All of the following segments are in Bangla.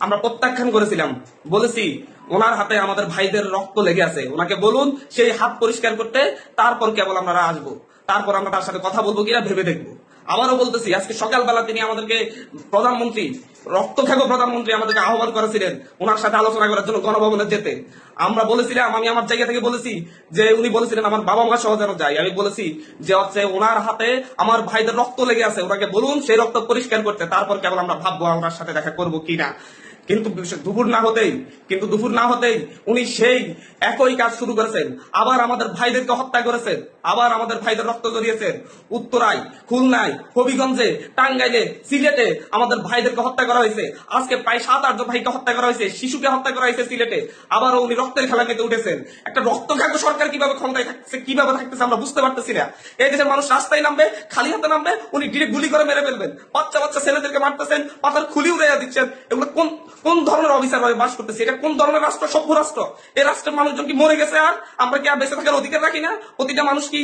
আমরা প্রত্যাখ্যান করেছিলাম। বলেছি, ওনার হাতে আমাদের ভাইদের রক্ত লেগে আছে। ওনাকে বলুন, সেই হাত পরিষ্কার করতে তারপর কেবল আমরা আসব তারপর আমরা তার সাথে কথা বলব কিনা ভেবে দেখব। আবারও বলতেছি, আজকে সকালবেলা তিনি আমাদেরকে প্রধানমন্ত্রী রক্ত খেগো প্রধানমন্ত্রী আমাদেরকে আহ্বান করেছিলেন ওনার সাথে আলোচনা করার জন্য গণভবনে যেতে। আমরা বলেছিলাম, আমি আমার জায়গা থেকে বলেছি যে উনি বলেছিলেন, আমার বাবা মা সহ যেন যাই আমি বলেছি যে, হচ্ছে ওনার হাতে আমার ভাইদের রক্ত লেগে আছে। ওনাকে বলুন, সেই রক্ত পরিষ্কার করতে তারপর কেবল আমরা ভাববো ওনার সাথে দেখা করব কিনা। কিন্তু দুপুর না হতেই, কিন্তু দুপুর না হতেই উনি সেই একই কাজ শুরু করেছেন। আবার আমাদের ভাইদেরকে হত্যা করেছেন। আবার আমাদের ভাইদের রক্ত জড়িয়েছেন। উত্তরায়, খুলনায়, হবিগঞ্জে, টাঙ্গাইলে, সিলেটে আমাদের ভাইদেরকে হত্যা করা হয়েছে। আজকে প্রায় সাত আটজন ভাইকে হত্যা করা হয়েছে। শিশুকে হত্যা করা হয়েছে সিলেটে। আবারও উনি রক্তের খেলা মেতে উঠেছেন। একটা রক্ত খাগ্য সরকার কীভাবে ক্ষমতায় থাকছে কীভাবে থাকতেছে আমরা বুঝতে পারতেছি না। এই দেশের মানুষ রাস্তায় নামবে, খালি হাতে নামবে, উনি ডিরেক্ট গুলি করে মেরে ফেলবেন। বাচ্চা বাচ্চা ছেলেদেরকে মারতেছেন পাতার খুলি উড়াইয়া দিচ্ছেন। এগুলো কোন কোন ধরনের অফিসার ভাবে বাস করতেছে? এটা কোন ধরনের রাষ্ট্র? সভ্য রাষ্ট্র? এই রাষ্ট্রের মানুষজন কি মরে গেছে আর? আমরা কি আর বেঁচে থাকার অধিকার রাখি না? প্রতিটা মানুষ কি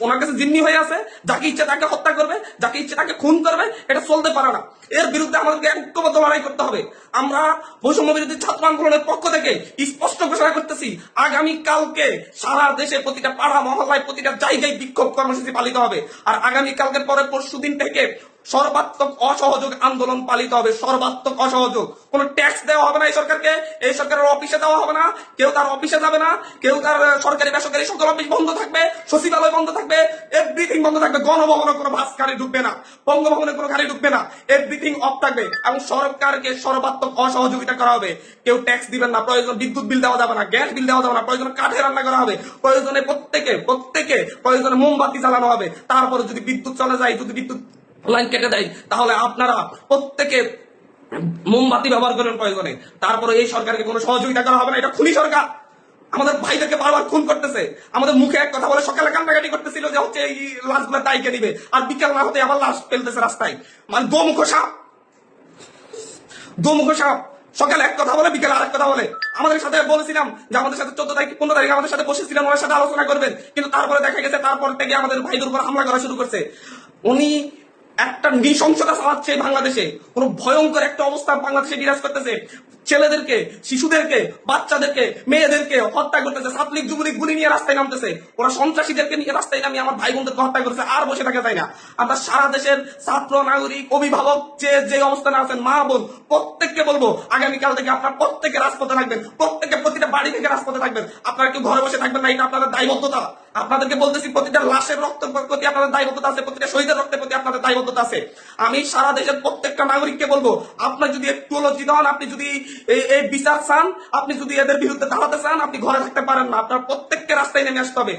ওনার কাছে জিম্মি হয়ে আছে? যাকে ইচ্ছে তাকে হত্যা করবে, যাকে ইচ্ছে তাকে খুন করবে, এটা চলতে পারে না। এর বিরুদ্ধে আমাদেরকে ঐক্যবদ্ধ লড়াই করতে হবে। আমরা বৈষম্য বিরোধী ছাত্র আন্দোলনের পক্ষ থেকে স্পষ্ট ঘোষণা করতেছি, আগামী কালকে সারা দেশে প্রতিটা পাড়া মহল্লায় প্রতিটা জায়গায় বিক্ষোভ কর্মসূচি পালিত হবে। আর আগামী কালকের পরে পরশু দিন থেকে সর্বাত্মক অসহযোগ আন্দোলন পালিত হবে, সর্বাত্মক অসহযোগ। কোন ট্যাক্স দেওয়া হবে না এই সরকারকে, এই সরকারের অফিসে দেওয়া হবে না, কেউ তার অফিসে যাবে না, কেউ তার সরকারি বেসরকারি সকল অফিস বন্ধ থাকবে, সচিবালয় বন্ধ থাকবে এভরিথিং বন্ধ থাকবে, গণভবনে কোনো বাস গাড়ি ঢুকবে না, বঙ্গভবনে কোনো গাড়ি ঢুকবে না এভরিথিং অফ থাকবে এবং সরকারকে সর্বাত্মক অসহযোগিতা করা হবে। কেউ ট্যাক্স দিবেন না, প্রয়োজন বিদ্যুৎ বিল দেওয়া যাবে না গ্যাস বিল দেওয়া যাবে না, প্রয়োজন কাঠে রান্না করা হবে, প্রয়োজনে প্রত্যেকে প্রত্যেকে, প্রয়োজনে মোমবাতি জ্বালানো হবে, তারপরে যদি বিদ্যুৎ চলে যায়, যদি বিদ্যুৎ লাইন কেটে দেয়। তাহলে আপনারা প্রত্যেকে মোমবাতি ব্যবহার করেন প্রয়োজনে তারপরে এই সরকারকে কোনো সহযোগিতা করা হবে না। এটা খুনি সরকার। আমাদের ভাইদেরকে বারবার খুন করতেছে। আমাদের মুখে এক কথা বলে সকালে কান্নাকাটি করতেছিল যে হচ্ছে এই লাশগুলো দায়কে নিবে আর বিকাল না হতে আবার লাশ ফেলতেছে রাস্তায়। মানে দোমুখ সাপ। দোমুখ সাপ। সকালে এক কথা বলে, বিকেলে আরেক কথা বলে। আমাদের সাথে বলেছিলাম যে আমাদের সাথে চোদ্দ তারিখ, পনেরো তারিখ আমাদের সাথে বসেছিলাম ওনার সাথে আলোচনা করবেন। কিন্তু তারপরে দেখা গেছে, তারপর থেকে আমাদের ভাইদের উপর হামলা করা শুরু করছে। উনি একটা নৃশংসতা চালাচ্ছে বাংলাদেশে। কোন ভয়ঙ্কর একটা অবস্থা বাংলাদেশে বিরাজ করতেছে। ছেলেদেরকে, শিশুদেরকে, বাচ্চাদেরকে, মেয়েদেরকে হত্যা করতেছে। ছাত্রলীগ যুবলীগ গুলি নিয়ে রাস্তায় নামতেছে। ওরা সন্ত্রাসীদেরকে নিয়ে রাস্তায় নামিয়ে আমার ভাই বোনদেরকে হত্যা করতেছে। আর বসে থাকা যায় না। আমরা সারা দেশের ছাত্র, নাগরিক, অভিভাবক যে যে অবস্থানে আছেন, মা, বোন, প্রত্যেককে বলব, আগামীকাল থেকে আপনার প্রত্যেকে রাজপথে থাকবেন। প্রত্যেকে প্রতিটা বাড়ি থেকে রাজপথে থাকবেন। আপনারা কেউ ঘরে বসে থাকবেন না, এটা আপনাদের দায়বদ্ধতা। আপনাদেরকে বলতেছি, প্রতিটা লাশের রক্তের প্রতি আপনাদের দায়বদ্ধতা আছে, প্রতিটা শহীদের রক্তের প্রতি আপনাদের দায়বদ্ধতা আছে, আমি সারা দেশের প্রত্যেকটা নাগরিককে বলব, আপনার যদি একটু লজ্জিত হন, আপনি যদি এই বিচার চান, আপনি যদি এদের বিরুদ্ধে দাঁড়াতে চান, আপনি ঘরে থাকতে পারেন না, আপনার প্রত্যেককে রাস্তায় নেমে আসতে হবে।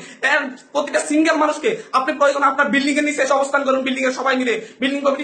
প্রতিটা সিঙ্গেল মানুষকে আপনি প্রয়োজন আপনার বিল্ডিং এর নিচে অবস্থান করুন বিল্ডিং এর সবাই মিলে বিল্ডিং কমিটি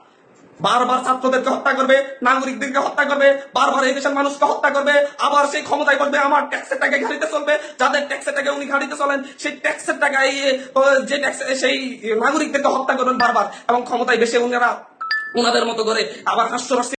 বারবার ছাত্রদেরকে হত্যা করবে, নাগরিকদেরকে হত্যা করবে, বারবার এই দেশের মানুষকে হত্যা করবে, আবার সেই ক্ষমতায় করবে আমার ট্যাক্সের টাকা গাড়িতে চলবে, যাদের ট্যাক্সের টাকা উনি গাড়িতে চলেন, সেই ট্যাক্সের টাকা যে ট্যাক্স, সেই নাগরিকদেরকে হত্যা করবেন বারবার। এবং ক্ষমতায় বেশি উনারা ওনাদের মতো করে আবার হাস্য